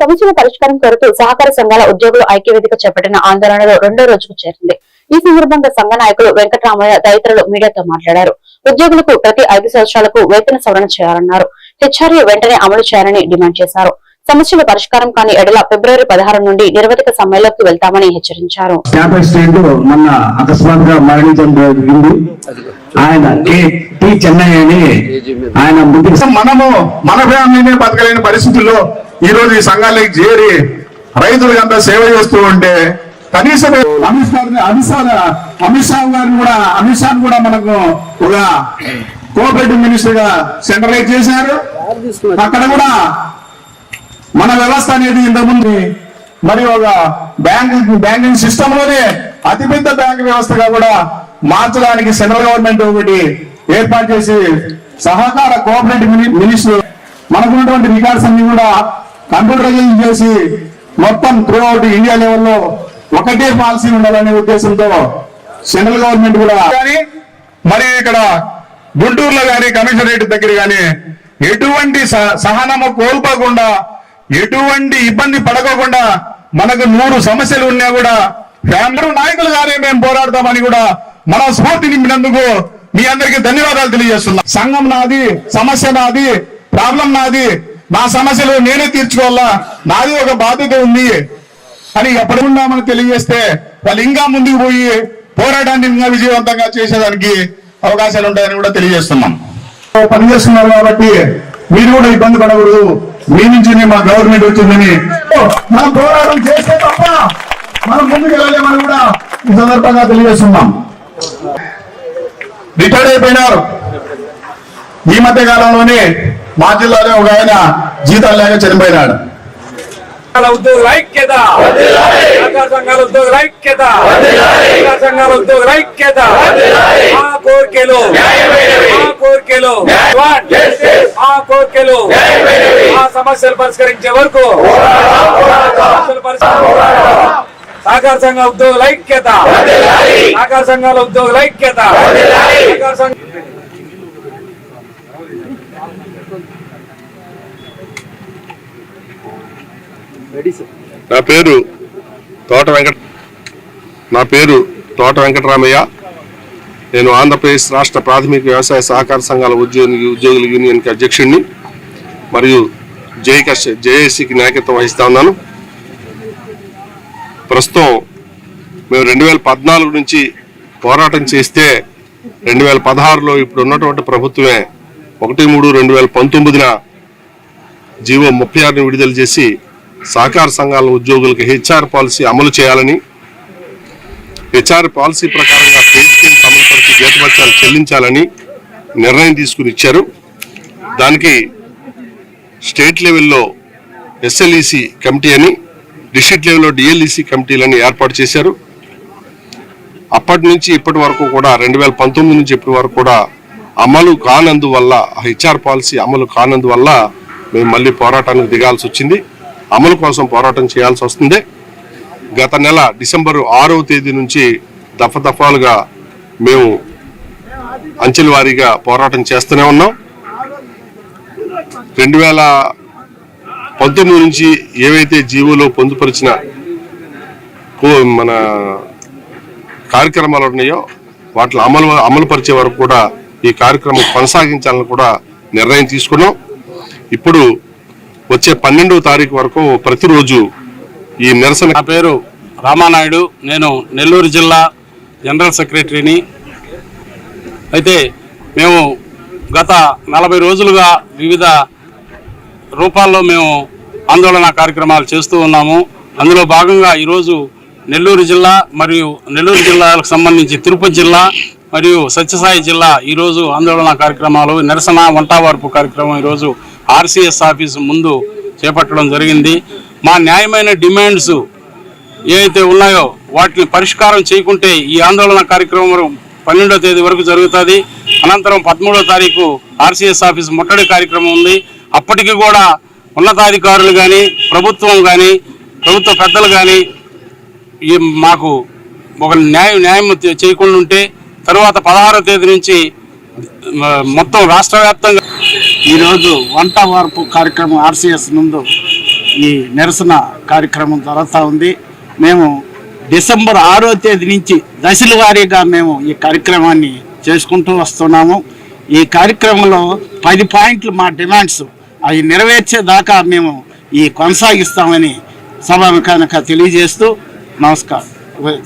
సమస్యల పరిష్కారం కోరుతూ సహకార సంఘాల ఉద్యోగులు ఐక్యవేదిక చేపట్టిన ఆందోళనలో రెండో రోజుకు చేరింది. ఈ సందర్భంగా సంఘ నాయకులు వెంకటరామయ్య తదితరులు మీడియాతో మాట్లాడారు. ఉద్యోగులకు ప్రతి ఐదు సంవత్సరాలకు వేతన సవరణ చేయాలన్నారు. హెచ్ఆర్ఏ వెంటనే అమలు చేయాలని డిమాండ్ చేశారు. సమస్యల పరిష్కారం కాని ఎడల ఫిబ్రవరి పదహారు నుండి నిరవధిక సమ్మెలోకి వెళ్తామని హెచ్చరించారు. ఆయన టి చెన్నై అని ఆయన మనము మన ఫ్యామిలీనే బతకలేని పరిస్థితుల్లో ఈ రోజు ఈ సంఘాలకి చేరి రైతులకంతా సేవ చేస్తూ ఉంటే కనీసం అమిత్ షా అమిత్ షా అమిత్ షా గారిని కూడా అమిత్ షా కూడా మనకు ఒక కోఆపరేటివ్ మినిస్టర్గా సెంట్రలైజ్ చేశారు. అక్కడ కూడా మన వ్యవస్థ అనేది ఇంతకుముందు మరి ఒక బ్యాంకింగ్ బ్యాంకింగ్ సిస్టమ్లోనే అతిపెద్ద బ్యాంక్ వ్యవస్థగా కూడా మార్చడానికి సెంట్రల్ గవర్నమెంట్ ఒకటి ఏర్పాటు చేసి సహకార కోఆపరేటివ్ మిని- మినిస్టర్ మనకున్నటువంటి రికార్డ్స్ అన్ని కూడా కంప్యూటరైజ్ చేసి మొత్తం త్రూ అవుట్ ఇండియా లెవెల్లో ఒకటే పాలసీ ఉండాలనే ఉద్దేశంతో సెంట్రల్ గవర్నమెంట్ కూడా కానీ మరి ఇక్కడ గుంటూరులో గాని కమిషనరేట్ దగ్గర గాని ఎటువంటి స- సహనము కోల్పోకుండా ఎటువంటి ఇబ్బంది పడకోకుండా మనకు నూరు సమస్యలు ఉన్నా కూడా ఫ్యామిలీ నాయకులు గానే మేము పోరాడతామని కూడా మన స్ఫూర్తి నింపినందుకు మీ అందరికీ ధన్యవాదాలు తెలియజేస్తున్నా. సంఘం నాది సమస్య నాది ప్రాబ్లం నాది. నా సమస్యలు నేనే తీర్చుకోవాలా? నాది ఒక బాధ్యత ఉంది. అని ఎప్పటికుండామని తెలియజేస్తే వాళ్ళు ఇంకా ముందుకు పోయి పోరాటాన్ని ఇంకా విజయవంతంగా చేసేదానికి అవకాశాలు ఉంటాయని కూడా తెలియజేస్తున్నాం. పనిచేస్తున్నారు కాబట్టి మీరు కూడా ఇబ్బంది పడకూడదు. మీ నుంచి మా గవర్నమెంట్ వచ్చిందని. మనం పోరాటం చేస్తే తప్ప మనం ముందుకు వెళ్ళలేమని కూడా ఈ సందర్భంగా తెలియజేస్తున్నాం. రిటైర్డ్ అయిపోయినారు. ఈ మధ్య కాలంలోనే మా జిల్లాలో ఒక ఆయన జీతాలు లేక చనిపోయినాడు. ఉద్యోగుల ఐక్యత. సంఘాల ఉద్యోగుల ఐక్యత. సంఘాల ఉద్యోగుల ఐక్యత. మా కోరికలు. మా కోరికలు. మా కోరికలు. ఆ సమస్యలు పరిష్కరించే వరకు. సమస్యలు పరిష్కరించే- సహకార సంఘ ఉద్యోగుల ఐక్యత. సహకార సంఘాల ఉద్యోగుల ఐక్యత. సహకార సంఘ నా పేరు తోట వెంకట నా పేరు తోట వెంకటరామయ్య. నేను ఆంధ్రప్రదేశ్ రాష్ట్ర ప్రాథమిక వ్యవసాయ సహకార సంఘాల ఉద్యోగి ఉద్యోగుల యూనియన్కి అధ్యక్షుడిని మరియు జేకస్ జేఏసీకి నాయకత్వం వహిస్తా ఉన్నాను. ప్రస్తుతం మేము రెండు వేల పద్నాలుగు నుంచి పోరాటం చేస్తే రెండు వేల పదహారులో ఇప్పుడు ఉన్నటువంటి ప్రభుత్వమే ఒకటి మూడు రెండు వేల పంతొమ్మిదిన జీవో ముప్పై ఆరుని విడుదల చేసి సహకార సంఘాల ఉద్యోగులకు హెచ్ఆర్ పాలసీ అమలు చేయాలని హెచ్ఆర్ పాలసీ ప్రకారంగా పే అమలు పరిచి జీతభత్యాలు చెల్లించాలని నిర్ణయం తీసుకుని ఇచ్చారు. దానికి స్టేట్ లెవెల్లో ఎస్ఎల్ఈసి కమిటీ అని డిస్ట్రిక్ట్ లెవెల్లో డిఎల్ఈసి కమిటీలను ఏర్పాటు చేశారు. అప్పటి నుంచి ఇప్పటి వరకు కూడా రెండు వేల పంతొమ్మిది నుంచి ఇప్పటి వరకు కూడా అమలు కానందువల్ల హెచ్ఆర్ పాలసీ అమలు కానందువల్ల మేము మళ్ళీ పోరాటానికి దిగాల్సి వచ్చింది. అమలు కోసం పోరాటం చేయాల్సి వస్తుంది. గత నెల డిసెంబరు ఆరవ తేదీ నుంచి దఫదఫాలుగా మేము అంచెల వారీగా పోరాటం చేస్తూనే ఉన్నాం. రెండు వేల పంతొమ్మిది నుంచి ఏవైతే జీవోలో పొందుపరిచిన కో- మన కార్యక్రమాలు ఉన్నాయో వాటిని అమలు అమలు పరిచే వరకు కూడా ఈ కార్యక్రమం కొనసాగించాలని కూడా నిర్ణయం తీసుకున్నాం. ఇప్పుడు వచ్చే పన్నెండవ తారీఖు వరకు ప్రతిరోజు ఈ నిరసన నా పేరు రామానాయుడు. నేను నెల్లూరు జిల్లా జనరల్ సెక్రటరీని. అయితే మేము గత నలభై రోజులుగా వివిధ రూపాల్లో మేము ఆందోళన కార్యక్రమాలు చేస్తూ ఉన్నాము. అందులో భాగంగా ఈరోజు నెల్లూరు జిల్లా మరియు నెల్లూరు జిల్లాలకు సంబంధించి తిరుపతి జిల్లా మరియు సత్యసాయి జిల్లా ఈరోజు ఆందోళన కార్యక్రమాలు నిరసన వంటావార్పు కార్యక్రమం ఈరోజు ఆర్సీఎస్ ఆఫీసు ముందు చేపట్టడం జరిగింది. మా న్యాయమైన డిమాండ్స్ ఏవైతే ఉన్నాయో వాటిని పరిష్కారం చేయకుంటే ఈ ఆందోళన కార్యక్రమం పన్నెండో తేదీ వరకు జరుగుతుంది. అనంతరం పదమూడో తారీఖు ఆర్సీఎస్ ఆఫీస్ ముట్టడి కార్యక్రమం ఉంది. అప్పటికి కూడా ఉన్నతాధికారులు కానీ ప్రభుత్వం కానీ ప్రభుత్వ పెద్దలు కానీ ఈ మాకు ఒక న్యాయం న్యాయం చేయకుండా ఉంటే తరువాత పదహారో తేదీ నుంచి మొత్తం రాష్ట్ర వ్యాప్తంగా ఈరోజు వంట వార్పు కార్యక్రమం ఆర్సీఎస్ నందు ఈ నిరసన కార్యక్రమం జరుగుతూ ఉంది. మేము డిసెంబర్ ఆరో తేదీ నుంచి దశల వారీగా మేము ఈ కార్యక్రమాన్ని చేసుకుంటూ వస్తున్నాము. ఈ కార్యక్రమంలో పది పాయింట్లు మా డిమాండ్స్ అవి నెరవేర్చేదాకా మేము ఈ కొనసాగిస్తామని సభ కనుక తెలియజేస్తూ నమస్కారం.